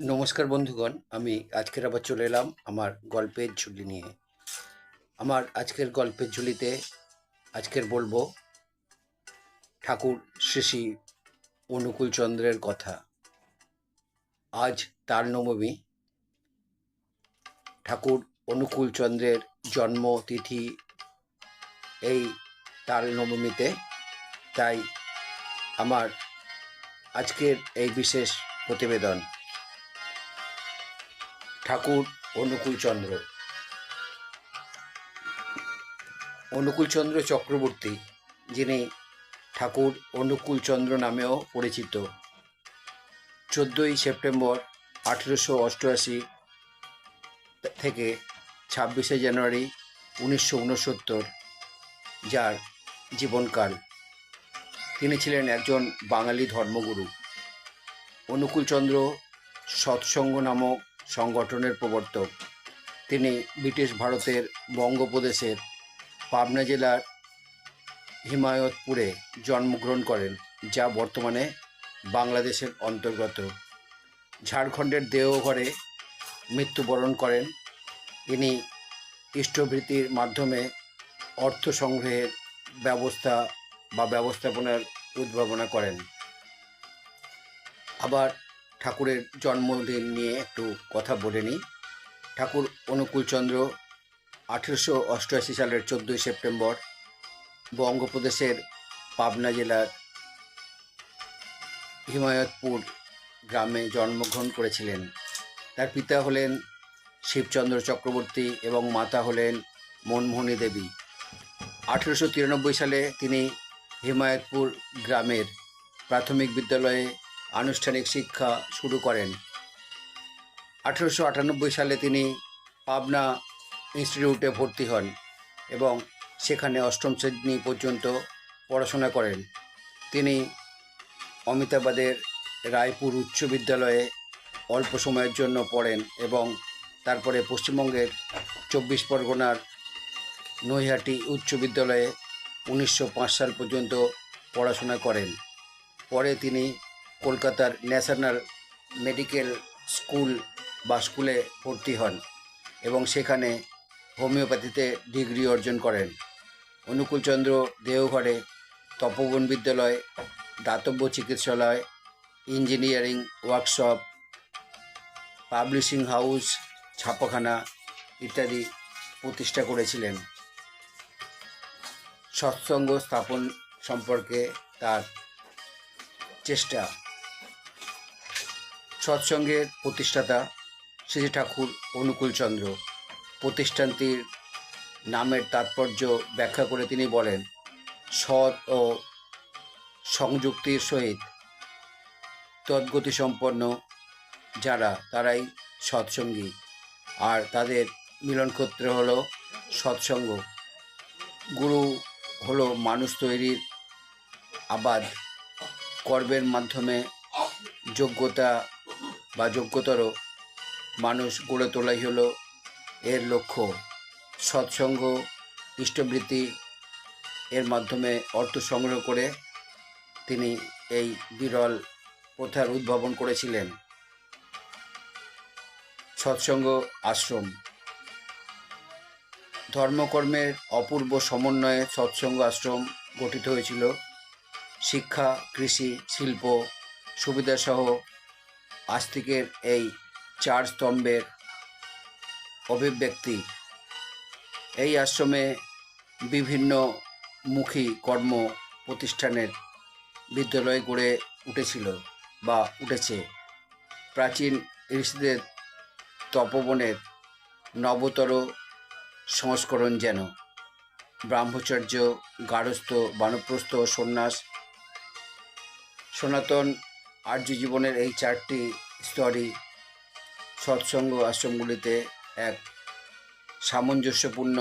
নমস্কার বন্ধুগণ, আমি আজকের আবার চলে এলাম আমার গল্পের ঝুলি নিয়ে। আমার আজকের গল্পের ঝুলিতে আজকের বলব ঠাকুর শ্রী শ্রী অনুকূল চন্দ্রের কথা। আজ তার নবমী। ঠাকুর অনুকূল চন্দ্রের জন্মতিথি এই তাল নবমীতে। তাই আমার আজকের এই বিশেষ প্রতিবেদন ঠাকুর অনুকূলচন্দ্র অনুকূলচন্দ্র চক্রবর্তী, যিনি ঠাকুর অনুকূলচন্দ্র নামেও পরিচিত। চোদ্দোই সেপ্টেম্বর আঠেরোশো অষ্টআশি থেকে ছাব্বিশে জানুয়ারি উনিশশো উনসত্তর যার জীবনকাল। তিনি ছিলেন একজন বাঙালি ধর্মগুরু। অনুকূলচন্দ্র সৎসঙ্গ নামক সংগঠনের প্রবর্তক। তিনি ব্রিটিশ ভারতের বঙ্গপ্রদেশের পাবনা জেলার হিমায়তপুরে জন্মগ্রহণ করেন, যা বর্তমানে বাংলাদেশের অন্তর্গত। ঝাড়খণ্ডের দেওঘরে মৃত্যুবরণ করেন। তিনি ইষ্টভৃতির মাধ্যমে অর্থ সংগ্রহের ব্যবস্থা বা ব্যবস্থাপনার উদ্ভাবনা করেন। আবার ঠাকুরের জন্মদিন নিয়ে একটু কথা বলে নিই। ঠাকুর অনুকূলচন্দ্র আঠেরোশো অষ্টআশি সালের চোদ্দোই সেপ্টেম্বর বঙ্গপ্রদেশের পাবনা জেলার হিমায়তপুর গ্রামে জন্মগ্রহণ করেছিলেন। তার পিতা হলেন শিবচন্দ্র চক্রবর্তী এবং মাতা হলেন মনমোহনী দেবী। আঠেরোশো তিরানব্বই সালে তিনি হিমায়তপুর গ্রামের প্রাথমিক বিদ্যালয়ে আনুষ্ঠানিক শিক্ষা শুরু করেন। আঠেরোশো আটানব্বই সালে তিনি পাবনা ইনস্টিটিউটে ভর্তি হন এবং সেখানে অষ্টম শ্রেণি পর্যন্ত পড়াশোনা করেন। তিনি অমিতাবাদের রায়পুর উচ্চ বিদ্যালয়ে অল্প সময়ের জন্য পড়েন এবং তারপরে পশ্চিমবঙ্গের চব্বিশ পরগনার নৈহাটি উচ্চ বিদ্যালয়ে উনিশশো পাঁচ সাল পর্যন্ত পড়াশোনা করেন। পরে তিনি কলকাতার ন্যাশনাল মেডিকেল স্কুল বা স্কুলে ভর্তি হন এবং সেখানে হোমিওপ্যাথিতে ডিগ্রি অর্জন করেন। অনুকূলচন্দ্র দেওঘরে তপবন বিদ্যালয়, দাতব্য চিকিৎসালয়, ইঞ্জিনিয়ারিং ওয়ার্কশপ, পাবলিশিং হাউস, ছাপাখানা ইত্যাদি প্রতিষ্ঠা করেছিলেন। সৎসঙ্গ স্থাপন সম্পর্কে তার চেষ্টা সৎসঙ্গের প্রতিষ্ঠাতা শ্রী ঠাকুর অনুকূলচন্দ্র প্রতিষ্ঠানটির নামের তাৎপর্য ব্যাখ্যা করে তিনি বলেন, সৎ ও সংযুক্তির সহিত তদ্গতিসম্পন্ন যারা, তারাই সৎসঙ্গী। আর তাদের মিলনক্ষেত্র হলো সৎসঙ্গ। গুরু হলো মানুষ তৈরির আবাদ। কর্মের মাধ্যমে যোগ্যতা বা যোগ্যতর মানুষ গড়ে তোলাই হলো এর লক্ষ্য। সৎসঙ্গ, ইষ্টবৃত্তি এর মাধ্যমে অর্থ সংগ্রহ করে তিনি এই বিরল প্রথার উদ্ভাবন করেছিলেন। সৎসঙ্গ আশ্রম। ধর্মকর্মের অপূর্ব সমন্বয়ে সৎসঙ্গ আশ্রম গঠিত হয়েছিল। শিক্ষা, কৃষি, শিল্প, সুবিধাসহ আস্তিকের এই চার স্তম্ভের অভিব্যক্তি। এই আশ্রমে বিভিন্ন মুখী কর্ম প্রতিষ্ঠানের বিদ্যালয় গড়ে উঠেছিল বা উঠেছে। প্রাচীন ঋষিদের তপবনের নবতর সংস্করণ যেন ব্রহ্মচর্য গারস্থ বানপ্রস্থ, সন্ন্যাস, সনাতন আর্য জীবনের এই চারটি স্তরই সৎসঙ্গ আশ্রমগুলিতে এক সামঞ্জস্যপূর্ণ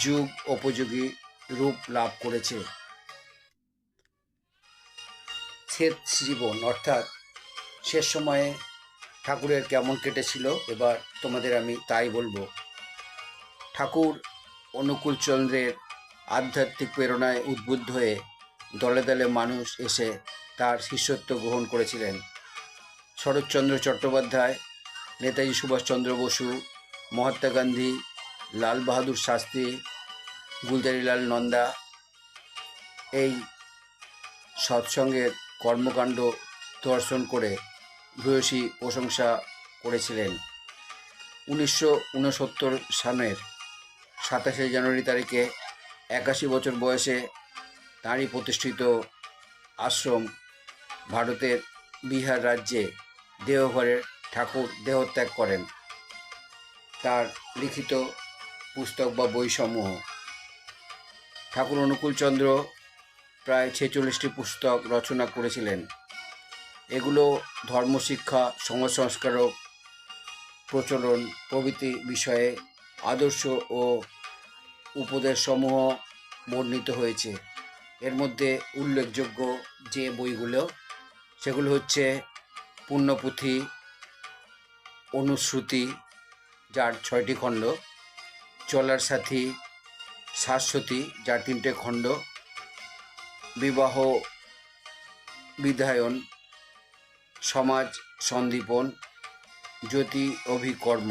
যুগ উপযোগী রূপ লাভ করেছে। শেষ জীবন অর্থাৎ শেষ সময়ে ঠাকুরের কেমন কেটেছিল, এবার তোমাদের আমি তাই বলব। ঠাকুর অনুকূলচন্দ্রের আধ্যাত্মিক প্রেরণায় উদ্বুদ্ধ হয়ে দলে দলে মানুষ এসে তার শিষ্যত্ব গ্রহণ করেছিলেন। শরৎচন্দ্র চট্টোপাধ্যায়, নেতাজি সুভাষচন্দ্র বসু, মহাত্মা গান্ধী, লাল বাহাদুর শাস্ত্রী গুলজারিলাল নন্দা, এই সৎসঙ্গের কর্মকাণ্ড দর্শন করে ভূয়সী প্রশংসা করেছিলেন। উনিশশো উনসত্তর সালের সাতাশে জানুয়ারি তারিখে একাশি বছর বয়সে তাঁরই প্রতিষ্ঠিত আশ্রম ভারতের বিহার রাজ্যে দেওঘরে ঠাকুর দেহত্যাগ করেন। তার লিখিত পুস্তক বা বইসমূহ। ঠাকুর অনুকূলচন্দ্র প্রায় ছেচল্লিশটি পুস্তক রচনা করেছিলেন। এগুলো ধর্মশিক্ষা সমাজ সংস্কারক প্রচলন, প্রভৃতি বিষয়ে আদর্শ ও উপদেশসমূহ বর্ণিত হয়েছে। এর মধ্যে উল্লেখযোগ্য যে বইগুলো, সেগুলো হচ্ছে পুণ্যপুঁথি অনুশ্রুতি, যার ছয়টি খণ্ড, চলার সাথী, শাশ্বতী, যার তিনটে খণ্ড, বিবাহ, বিধায়ন, সমাজ, সন্দীপন, জ্যোতি, অভিকর্ম।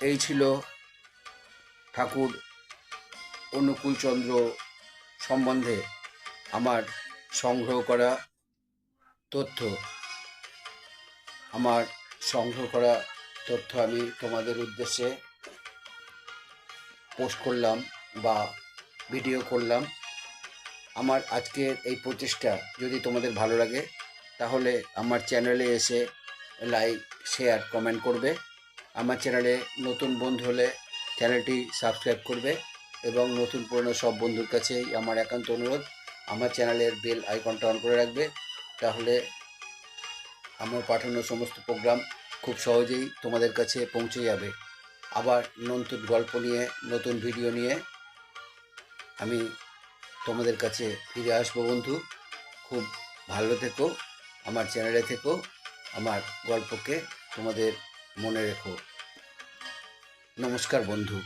এই ছিল ঠাকুর অনুকূলচন্দ্র সম্বন্ধে আমার সংগ্রহ করা তথ্য। আমার সংগ্রহ করা তথ্য আমি তোমাদের উদ্দেশ্যে পোস্ট করলাম বা ভিডিও করলাম। আমার আজকের এই প্রচেষ্টা যদি তোমাদের ভালো লাগে, তাহলে আমার চ্যানেলে এসে লাইক, শেয়ার, কমেন্ট করবে। আমার চ্যানেলে নতুন বন্ধু হলে চ্যানেলটি সাবস্ক্রাইব করবে এবং নতুন পুরনো সব বন্ধুর কাছেই আমার একান্ত অনুরোধ, আমার চ্যানেলের বেল আইকনটা অন করে রাখবে। তাহলে আমার পাঠানো সমস্ত প্রোগ্রাম খুব সহজেই তোমাদের কাছে পৌঁছে যাবে। আবার নতুন গল্প নিয়ে, নতুন ভিডিও নিয়ে আমি তোমাদের কাছে ফিরে আসব বন্ধু। খুব ভালো থেকো, আমার চ্যানেলে থেকো, আমার গল্পকে তোমাদের মনে রেখো। নমস্কার বন্ধু।